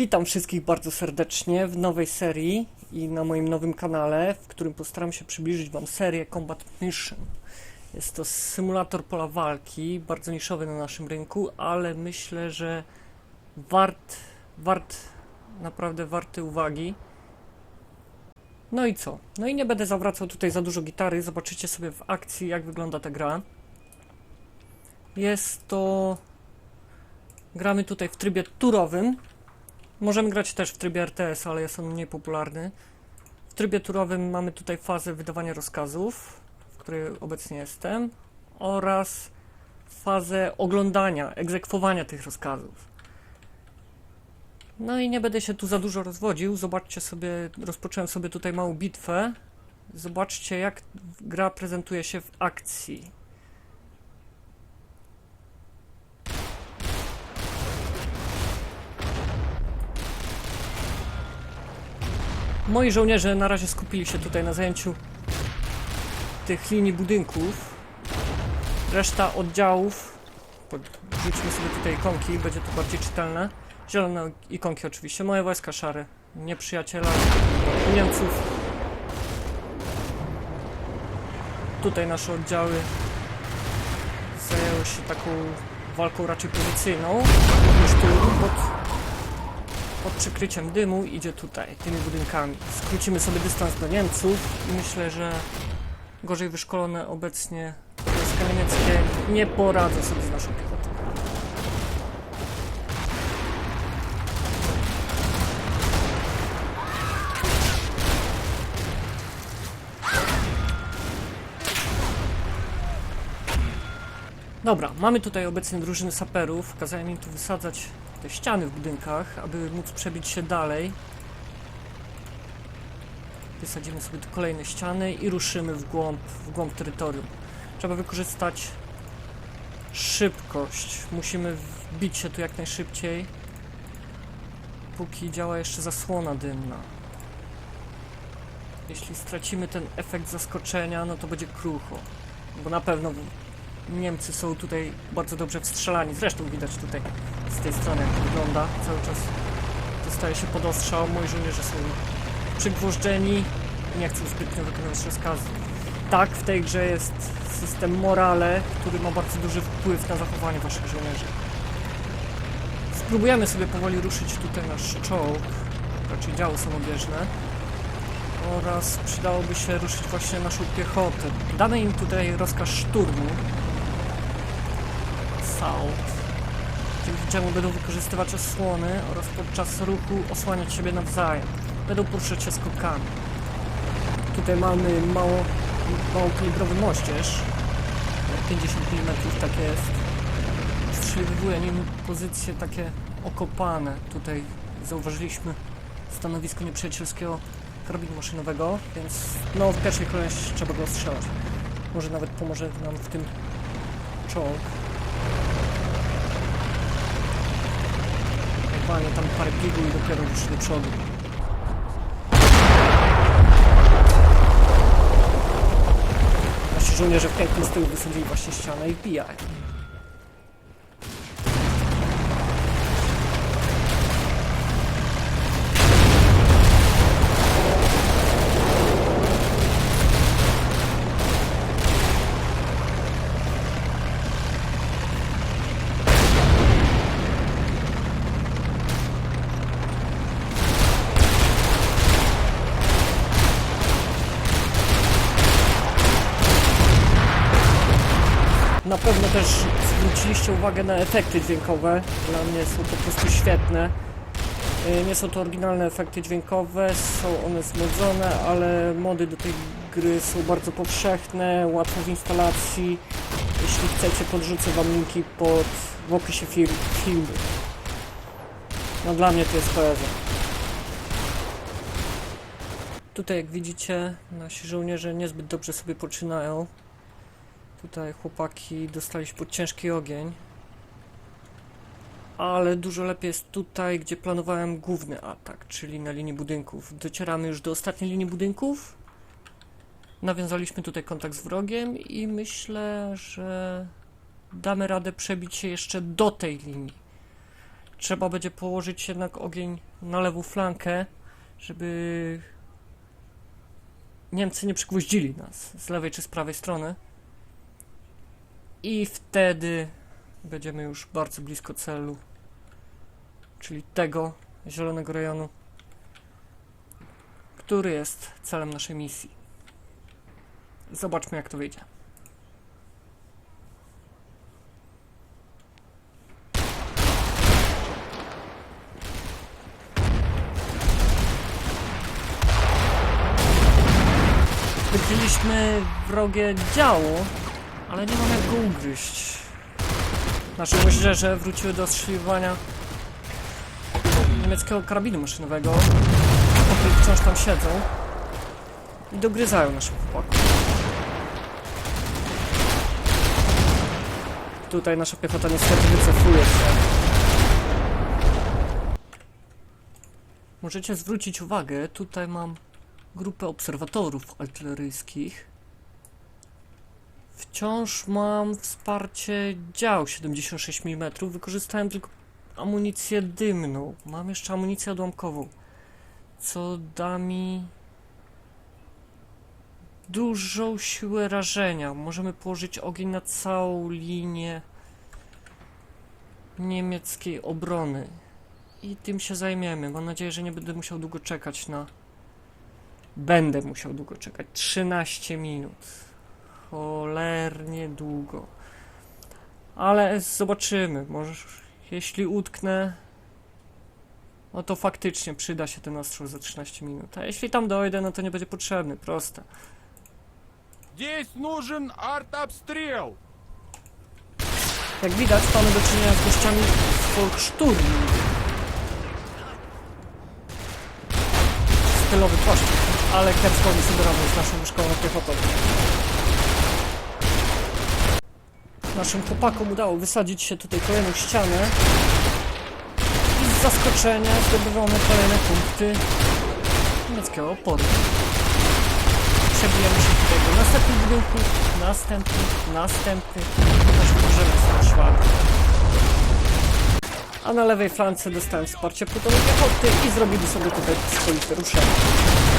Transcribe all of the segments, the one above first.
Witam wszystkich bardzo serdecznie w nowej serii i na moim nowym kanale, w którym postaram się przybliżyć Wam serię Combat Mission. Jest to symulator pola walki, bardzo niszowy na naszym rynku, ale myślę, że wart, wart, naprawdę warty uwagi. No i co? No i nie będę zawracał tutaj za dużo gitary, zobaczycie sobie w akcji jak wygląda ta gra. Jest to... Gramy tutaj w trybie turowym, Możemy grać też w trybie RTS, ale jest on mniej popularny. W trybie turowym mamy tutaj fazę wydawania rozkazów, w której obecnie jestem, oraz fazę oglądania, egzekwowania tych rozkazów. No i nie będę się tu za dużo rozwodził. Zobaczcie sobie, rozpocząłem sobie tutaj małą bitwę. Zobaczcie, jak gra prezentuje się w akcji. Moi żołnierze na razie skupili się tutaj na zajęciu tych linii budynków. Reszta oddziałów, wrzućmy sobie tutaj ikonki, będzie to bardziej czytelne. Zielone ikonki oczywiście, moje wojska szare, nieprzyjaciela, Niemców. Tutaj nasze oddziały zajęły się taką walką raczej pozycyjną, tu pod pod przykryciem dymu idzie tutaj, tymi budynkami. Skrócimy sobie dystans do Niemców i myślę, że gorzej wyszkolone obecnie wojska niemieckie nie poradzą sobie z naszą piechotą. Dobra, mamy tutaj obecnie drużyny saperów. Kazałem im tu wysadzać te ściany w budynkach, aby móc przebić się dalej. Wysadzimy sobie tu kolejne ściany i ruszymy w głąb, w głąb terytorium. Trzeba wykorzystać szybkość. Musimy wbić się tu jak najszybciej, póki działa jeszcze zasłona dymna. Jeśli stracimy ten efekt zaskoczenia, no to będzie krucho. Bo na pewno Niemcy są tutaj bardzo dobrze wstrzelani. Zresztą widać tutaj z tej strony jak to wygląda. Cały czas dostaje się pod ostrzał. Moi żołnierze są przygwożdżeni i nie chcą zbytnio wykonywać rozkazów. Tak, w tej grze jest system morale, który ma bardzo duży wpływ na zachowanie waszych żołnierzy. Spróbujemy sobie powoli ruszyć tutaj nasz czołg, raczej działy samobieżne oraz przydałoby się ruszyć właśnie naszą piechotę. Damy im tutaj rozkaz szturmu, South, dzięki czemu będą wykorzystywać osłony oraz podczas ruchu osłaniać siebie nawzajem. Będą poruszać się skokami. Tutaj mamy mało, mało kalibrowy moździerz. 50 mm tak jest. Strzeliwuje nim pozycje takie okopane. Tutaj zauważyliśmy stanowisko nieprzyjacielskiego karabinu maszynowego, więc no w pierwszej kolejności trzeba go strzelać. Może nawet pomoże nam w tym czołg. Ewentualnie tam parę biegu i dopiero ruszy do przodu. Nasi żołnierze w pięknym stylu wysadzili właśnie ścianę i wbijają. Na pewno też zwróciliście uwagę na efekty dźwiękowe. Dla mnie są po prostu świetne. Y, Nie są to oryginalne efekty dźwiękowe, są one zmodzone, ale mody do tej gry są bardzo powszechne, łatwo w instalacji. Jeśli chcecie, podrzucę wam linki pod, w opisie film, filmu. No dla mnie to jest poezja. Tutaj jak widzicie, nasi żołnierze niezbyt dobrze sobie poczynają. Tutaj chłopaki dostali się pod ciężki ogień. Ale dużo lepiej jest tutaj, gdzie planowałem główny atak, czyli na linii budynków. Docieramy już do ostatniej linii budynków. Nawiązaliśmy tutaj kontakt z wrogiem i myślę, że damy radę przebić się jeszcze do tej linii. trzeba będzie położyć jednak ogień na lewą flankę, żeby Niemcy nie przygwoździli nas z lewej czy z prawej strony. I wtedy będziemy już bardzo blisko celu, czyli tego zielonego rejonu, który jest celem naszej misji. Zobaczmy jak to wyjdzie. Wykryliśmy wrogie działo, ale nie mam jak go ugryźć. Nasze moździerze wróciły do ostrzeliwania niemieckiego karabinu maszynowego, oprócz wciąż tam siedzą i dogryzają naszych chłopaków. Tutaj nasza piechota niestety wycofuje się. Możecie zwrócić uwagę, tutaj mam grupę obserwatorów artyleryjskich. Wciąż mam wsparcie dział 76 mm. Wykorzystałem tylko amunicję dymną. Mam jeszcze amunicję odłamkową, co da mi dużą siłę rażenia. Możemy położyć ogień na całą linię niemieckiej obrony. I tym się zajmiemy. Mam nadzieję, że nie będę musiał długo czekać na Będę musiał długo czekać. 13 minut Cholernie długo. Ale zobaczymy. Może jeśli utknę, no to faktycznie przyda się ten ostrzał za 13 minut. A jeśli tam dojdę, no to nie będzie potrzebny. Proste. Здесь нужен артобстрел! Jak widać, mamy do czynienia z gościami z Volkssturm. Stylowy płaszcz, ale kiepsko oni sobie radzą z naszą szkołą piechotą. Naszym chłopakom udało wysadzić się tutaj kolejną ścianę i z zaskoczenia zdobywamy kolejne punkty niemieckiego oporu. Przebijamy się tutaj do następnych budynków, następnych, następnych, aż możemy stać. A na lewej flance dostałem wsparcie plutoну piechoty i zrobili sobie tutaj swoiste ruszenie.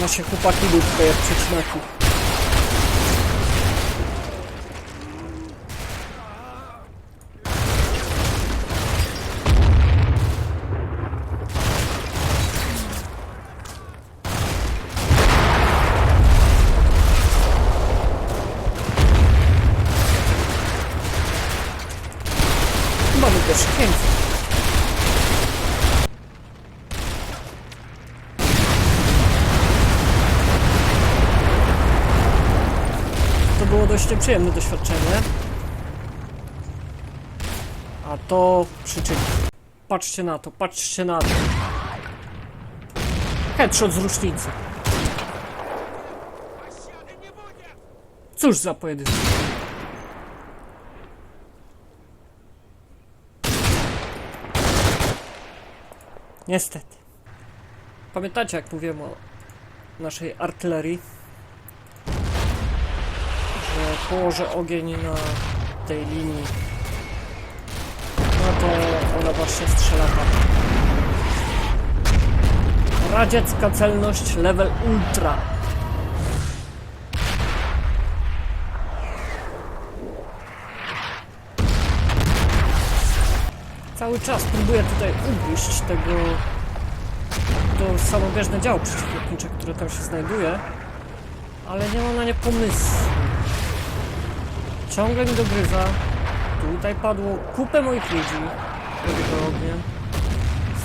Nasze chłopaki jak przecinaki. Mamy pierwszych Niemców. To było dość nieprzyjemne doświadczenie. A to przyczyni. Patrzcie na to, patrzcie na to. Headshot z rusznicy. Cóż za pojedynek. Niestety. Pamiętacie jak mówiłem o naszej artylerii? Położę ogień na tej linii, no to ona właśnie strzela tam. Radziecka celność level ultra. Cały czas próbuję tutaj ugryźć tego to samobieżne działo przeciwlotnicze, które tam się znajduje, ale nie mam na nie pomysłu. Ciągle mi dogryza. Tutaj padło kupę moich ludzi ognia.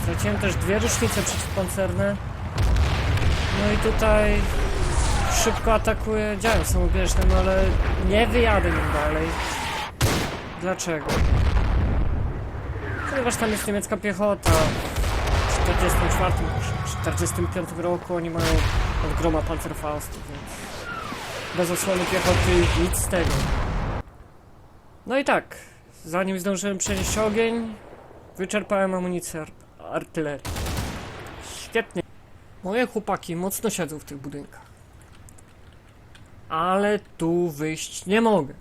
Straciłem też dwie rusznice przeciwpancerne. No i tutaj szybko atakuję działem samobieżnym, ale nie wyjadę nim dalej. Dlaczego? Ponieważ tam jest niemiecka piechota. W 44, 45 roku oni mają od groma Panzerfaustów, więc bez osłony piechoty nic z tego. No i tak, zanim zdążyłem przenieść ogień, wyczerpałem amunicję ar artylerii. Świetnie. Moje chłopaki mocno siedzą w tych budynkach. Ale tu wyjść nie mogę.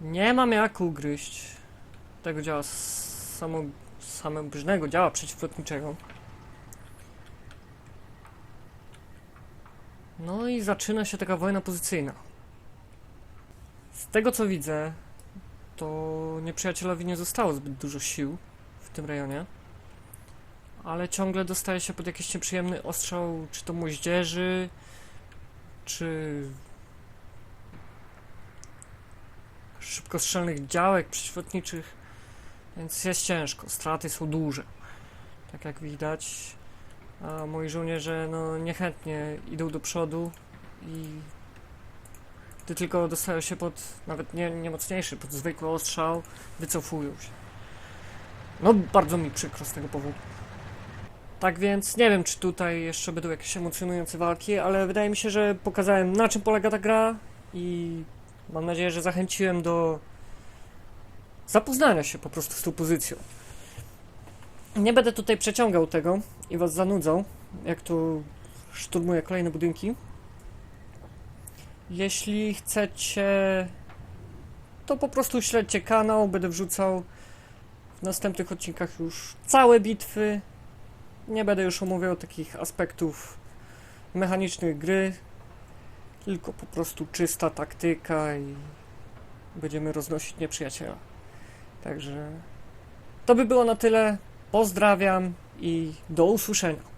Nie mam jak ugryźć tego działa samo, samobieżnego działa przeciwlotniczego. No i zaczyna się taka wojna pozycyjna. Tego co widzę, to nieprzyjacielowi nie zostało zbyt dużo sił w tym rejonie. Ale ciągle dostaje się pod jakiś nieprzyjemny ostrzał, czy to moździerzy, czy szybkostrzelnych działek przeciwlotniczych, więc jest ciężko, straty są duże. Tak jak widać, a moi żołnierze no, niechętnie idą do przodu i gdy tylko dostają się pod, nawet nie, nie mocniejszy, pod zwykły ostrzał, wycofują się. No, bardzo mi przykro z tego powodu. Tak więc nie wiem, czy tutaj jeszcze będą jakieś emocjonujące walki, ale wydaje mi się, że pokazałem na czym polega ta gra i mam nadzieję, że zachęciłem do zapoznania się po prostu z tą pozycją. Nie będę tutaj przeciągał tego i was zanudzał, jak tu szturmuję kolejne budynki. Jeśli chcecie, to po prostu śledźcie kanał, będę wrzucał w następnych odcinkach już całe bitwy. Nie będę już omawiał takich aspektów mechanicznych gry, tylko po prostu czysta taktyka i będziemy roznosić nieprzyjaciela. Także to by było na tyle. Pozdrawiam i do usłyszenia.